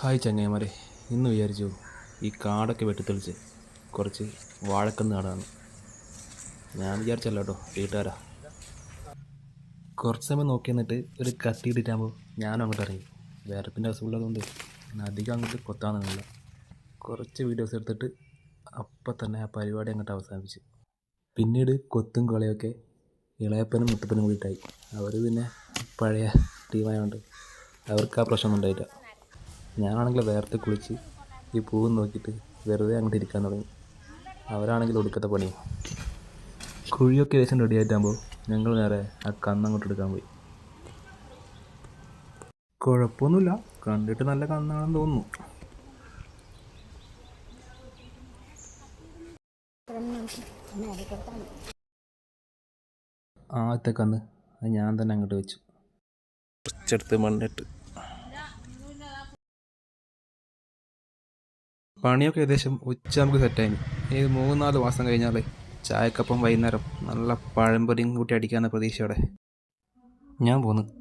Hi ചങ്ങായിമാരെ ഇന്ന് വിചാരിച്ചു ഈ കാടൊക്കെ വെട്ടിത്തെളിച്ച് കുറച്ച് വാഴക്കന്ന് കാടാണ് ഞാൻ വിചാരിച്ചല്ല കേട്ടോ വീട്ടുകാരാ. കുറച്ച് സമയം നോക്കി നിന്നിട്ട് ഒരു കത്തി ഇട്ടിട്ടാകുമ്പോൾ ഞാനും അങ്ങോട്ട് ഇറങ്ങി. വേറെപ്പിന്റെ അസുഖമുള്ളതുകൊണ്ട് ഞാൻ അധികം അങ്ങോട്ട് കൊത്താന്നില്ല കുറച്ച് വീഡിയോസ് എടുത്തിട്ട് അപ്പം തന്നെ ആ പരിപാടി അങ്ങോട്ട് അവസാനിപ്പിച്ചു. പിന്നീട് കൊത്തും കളിയൊക്കെ ഇളയപ്പനും മുത്തപ്പനും കൂടിയിട്ടായി അവർ പിന്നെ പഴയ ടീമായതുകൊണ്ട് അവർക്ക് ആ പ്രശ്നമൊന്നും ഉണ്ടായില്ല. ഞാനാണെങ്കിൽ വേർത്ത് കുളിച്ച് ഈ പൂവ് നോക്കിയിട്ട് വെറുതെ അങ്ങോട്ട് ഇരിക്കാൻ തുടങ്ങി. അവരാണെങ്കിൽ ഒടുക്കത്തെ പണി കുഴിയൊക്കെ ഏകദേശം റെഡി ആയിട്ടാകുമ്പോൾ ഞങ്ങൾ നേരെ ആ കന്ന് അങ്ങോട്ട് എടുക്കാൻ പോയി. കുഴപ്പമൊന്നുമില്ല. കണ്ടിട്ട് നല്ല കന്നാണെന്ന് തോന്നുന്നു. ആദ്യത്തെ കന്ന് ഞാൻ തന്നെ അങ്ങോട്ട് വെച്ചു. കുറച്ചെടുത്ത് മണ്ണിട്ട്. പണിയൊക്കെ ഏകദേശം ഉച്ച നമുക്ക് സെറ്റായി ഈ മൂന്ന് നാല് മാസം കഴിഞ്ഞാൽ ചായക്കപ്പം വൈകുന്നേരം നല്ല പഴംപൊരിയും കൂട്ടി അടിക്കാമെന്ന പ്രതീക്ഷയോടെ. ഞാൻ പോന്നു.